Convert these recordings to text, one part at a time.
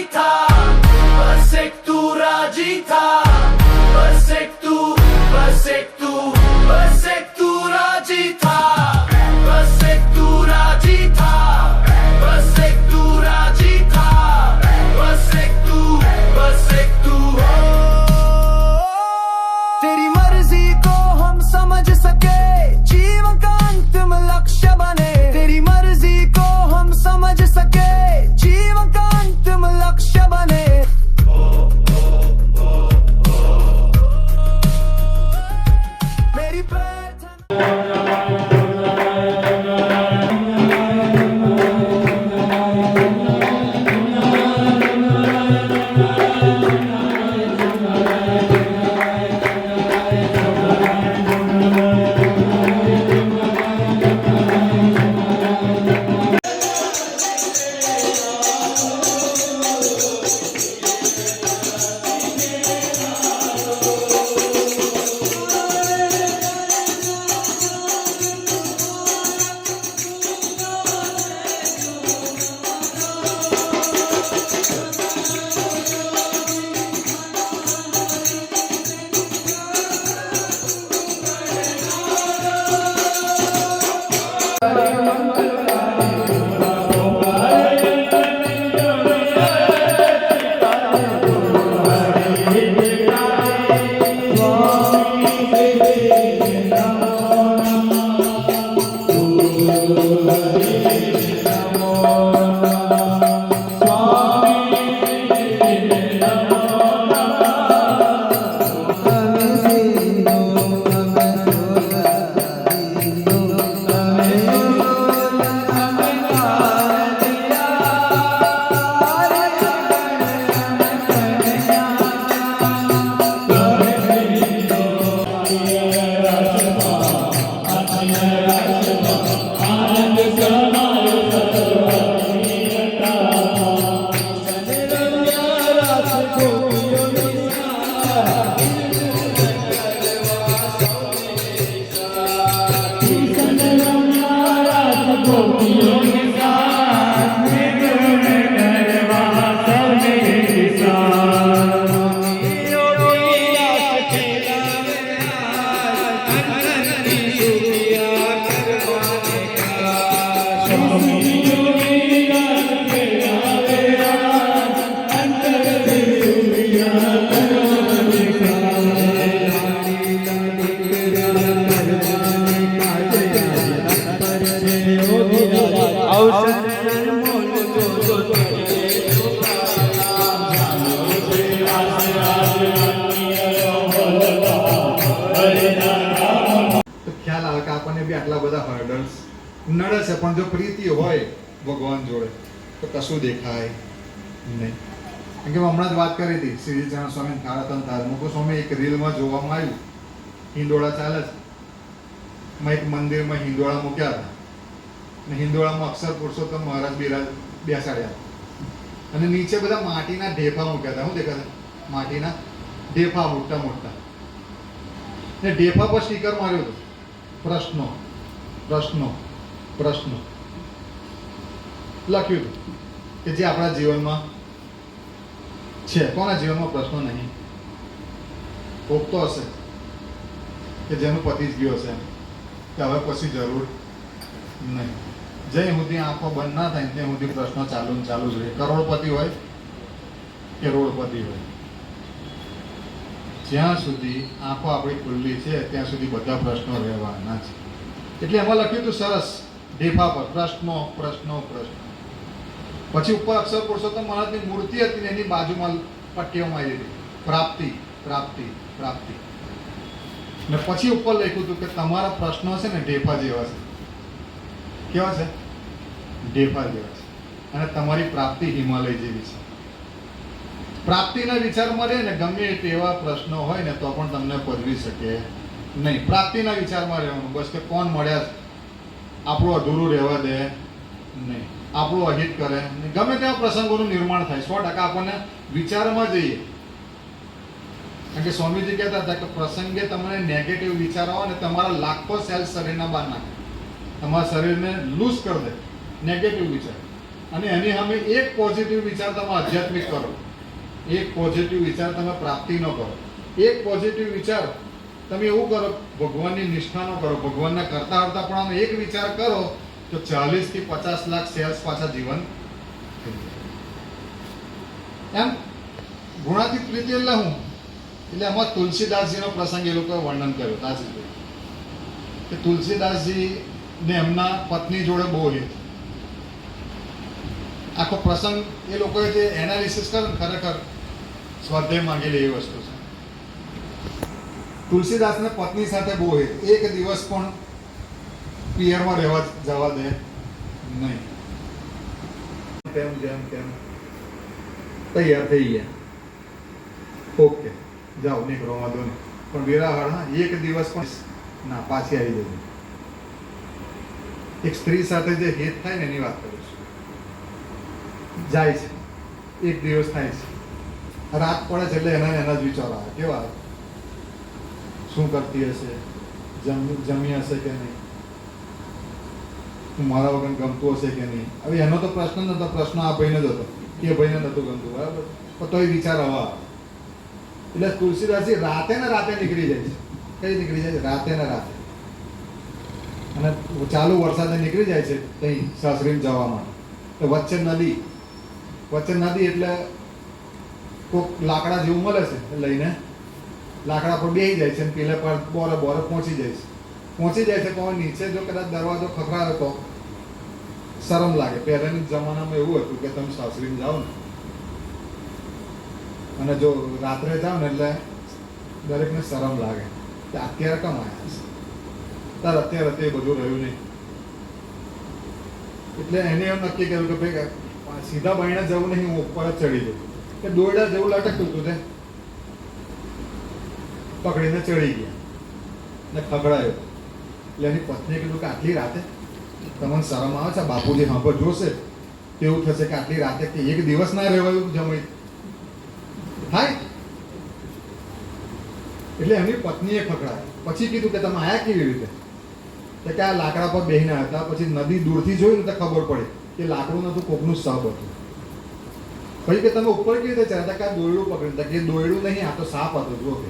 Sita. બી આટલા બધા hurdles નડે છે, પણ જો પ્રીતિ હોય ભગવાન જોડે, તો કશું દેખાય નહીં. કેમ કે હમણાં જ વાત કરી હતી શ્રીચરણ સ્વામી થાળતન તાર મુકુ સ્વામી, એક રીલમાં જોવામાં આવ્યું. હિંડોળા ચાલે છે. માં એક મંદિરમાં હિંડોળા મૂક્યા હતા. અને હિંડોળામાં અક્ષર પુરુષોત્તમ મહારાજ બિરાજ બેસાડ્યા. અને નીચે બધા માટીના ઢેફા મૂક્યા હતા. શું દેખાતા માટીના ઢેફા મોટા મોટા ને ઢેફા પર સ્ટીકર માર્યું હતું. પ્રશ્નો પ્રશ્નો પ્રશ્નો. લખ્યું કે જે આપણા જીવનમાં છે. કોના જીવનમાં પ્રશ્નો નહીં? કોક તો હશે કે જેનું પતિ જ ગયો હશે કે હવે પછી જરૂર નહીં. જય સુધી આંખો બંધ ના થાય ત્યાં સુધી પ્રશ્નો ચાલુ ચાલુ જોઈએ કરોડપતિ હોય કે રોડપતિ હોય? જ્યાં સુધી આંખો આપણી ખુલ્લી છે, ત્યાં સુધી બધા પ્રશ્નો રહેવાના છે. એટલે એમાં લખ્યું હતું સરસ, ઢેફા પર, પ્રશ્નો પ્રશ્નો પ્રશ્નો. પછી ઉપર અક્ષર પુરુષોત્તમ મહારાજની મૂર્તિ હતી એની બાજુમાં પટ્ટીઓ મારી હતી. પ્રાપ્તિ પ્રાપ્તિ પ્રાપ્તિ. ને પછી ઉપર લખ્યું હતું કે તમારા પ્રશ્નો છે ને ઢેફા જેવા છે. કેવા છે? ઢેફા જેવા છે. અને તમારી પ્રાપ્તિ હિમાલય જેવી છે. પ્રાપ્તિના વિચારમાં રહે ને ગમે તેવા પ્રશ્નો હોય ને તો પણ તમને પદવી શકે નહીં. પ્રાપ્તિના વિચારમાં રહેવાનું. બસ કે કોણ મળ્યા આપણું અધૂરું રહેવા દે નહીં. આપણું અહિત કરે ગમે તેવા પ્રસંગોનું નિર્માણ થાય. સો ટકા આપણને વિચારમાં જઈએ. કારણ કે સ્વામીજી કહેતા હતા કે પ્રસંગે તમને નેગેટિવ વિચાર આવે ને તમારા લાખો સેલ્સ શરીરના બહાર નાખે. તમારા શરીરને લૂઝ કરી દે. નેગેટિવ વિચાર. અને એની સામે એક પોઝિટિવ વિચાર તમે આધ્યાત્મિક કરો. એક પોઝિટિવ વિચાર તમે પ્રાપ્તિ ન કરો. એક પોઝિટિવ વિચાર તમે એવું કરો, ભગવાનની નિષ્ઠાનો કરો. ભગવાનના કરતા કરતા પણ એક વિચાર કરો તો ચાલીસથી પચાસ લાખ સેલ્સ પાછા જીવન. એમ? ગુણાતીત પ્રીતિ એટલે હું? એટલે એમાં તુલસીદાસજીનો પ્રસંગ એ લોકોએ વર્ણન કર્યો તાજી કે તુલસીદાસજી ને એમના પત્ની જોડે બહુ હિત આખો પ્રસંગ એ લોકોએ જે એનાલિસિસ કર્યું ખરેખર સ્વાધ્યાય માંગેલી એવી વસ્તુ છે. તુલસીદાસને પત્ની સાથે બહુ હોય એક દિવસ પણ પિયરમાં રહેવા જવા દે નહીં. તેમ, જેમ, તેમ. તૈયાર થઈ ગયા. ઓકે. જાઓ, નીકળો, વાંધો નહીં. પણ હા, એક દિવસ પણ ના, પાછી આવી જજો. એક સ્ત્રી સાથે જે હેત થાય ને એની વાત કરું છું. જાય છે. એક દિવસ થાય છે. રાત પડે છે એટલે એના એના જ વિચારો આવે. કેવા? શું કરતી હશે? જમી હશે કે નહીં? મારા વગર ગમતું હશે કે નહીં? હવે એનો તો પ્રશ્ન નતો. પ્રશ્ન આ ભાઈને જ હતો. કે ભાઈને નતું ગમતું. બરાબર? પણ તોય વિચાર હવા. એટલે તુલસીદાસજી રાતે ને રાતે નીકળી જાય છે. કઈ નીકળી જાય છે? રાતે ને રાતે. અને ચાલુ વરસાદે નીકળી જાય છે ત્યાં સાસરીને જવા માટે. વચ્ચે નદી. વચ્ચે નદી એટલે કોક લાકડા જેવું મળે છે લઈને. લાકડા પર બેસી જાય છે અને પેલે પર બોરે બોરે પહોંચી જાય છે. પહોંચી જાય છે પણ નીચે જો કદાચ દરવાજો ખખડાવે તો શરમ લાગે. પહેલાની જમાનામાં એવું હતું કે તમે સાસરીને જાઓ ને. અને જો રાત્રે જાઓ ને એટલે દરેકને શરમ લાગે કે અત્યારે કમ આવ્યા છે? તાર અત્યારે તે બધું રહ્યું નહીં. એટલે એને એમ નક્કી કર્યું કે ભાઈ, સીધા બાયણે જવું નહીં, હું ઉપર જ ચડી જઉં. કે દોરડા જેવું લટકતું હતું તે. પકડીને ચડી ગયા ને ખગડાયો. એટલે એની પત્નીએ કીધું કે આટલી રાતે તમને શરમ આવે છે? બાપુજી હા પર જોશે. તેવું થશે કે આટલી રાતે કે એક દિવસ ના રહેવાયું જમાઈ. થાય? એટલે એમની પત્નીએ ખખડાય પછી કીધું કે તમે આયા કેવી રીતે? તો કે આ લાકડા પર બેહીને હતા. પછી નદી દૂરથી જોયું ને તો ખબર પડી કે લાકડું નતું, કોકનું સબ હતું. પછી કે તમે ઉપર કેવી રીતે ચડ્યા કે આ દોયડું પકડી કે દોયડું નહીં, આ તો સાપ હતો, જુઓ કે.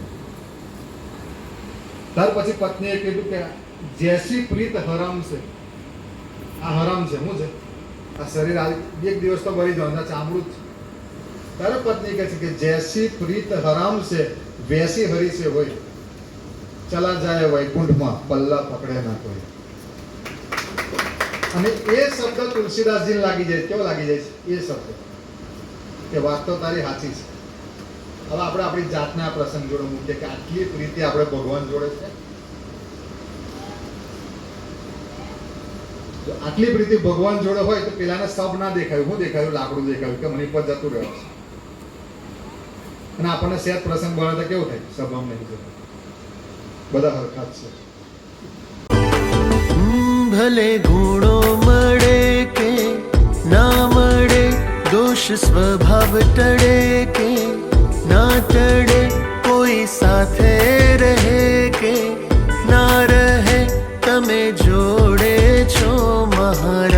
ત્યાર પછી પત્નીએ કીધું કે જેસી પ્રીત હરામ છે. આ હરામ છે, શું છે? આ શરીર એક દિવસ તો ભરી જવાનું ચામડું જ તારે પત્ની કહે છે કે જેસી પ્રીત હરામ છે, વેસી હરી છે હોય. ચલા જાય વૈકુંઠમાં, પલ્લા પકડે ના કોઈ. અને એ શબ્દ તુલસીદાસજીને લાગી જાય કેવો લાગી જાય છે? એ શબ્દ. કે વાસ્તવ તારી સાચી છે. હવે આપણે આપણી જાતના પ્રસંગ જોડે મૂકીએ કે આટલી પ્રીતિ આપણે ભગવાન જોડે છે. આટલી પ્રીતિ ભગવાન જોડે હોય તો પેલાને સબ ના દેખાયું. શું દેખાયું? લાકડું દેખાયું કે મને પર જતું રહ્યો છે. અને આપણને સેત પ્રસંગ બને તો કેવું થાય? સભામાં નહીં બધા હરખાત છે. ભલે ગુણો મળે स्वभाव टड़े के ना टड़े कोई साथे रहे के ना रहे तमे जोड़े छो महाराज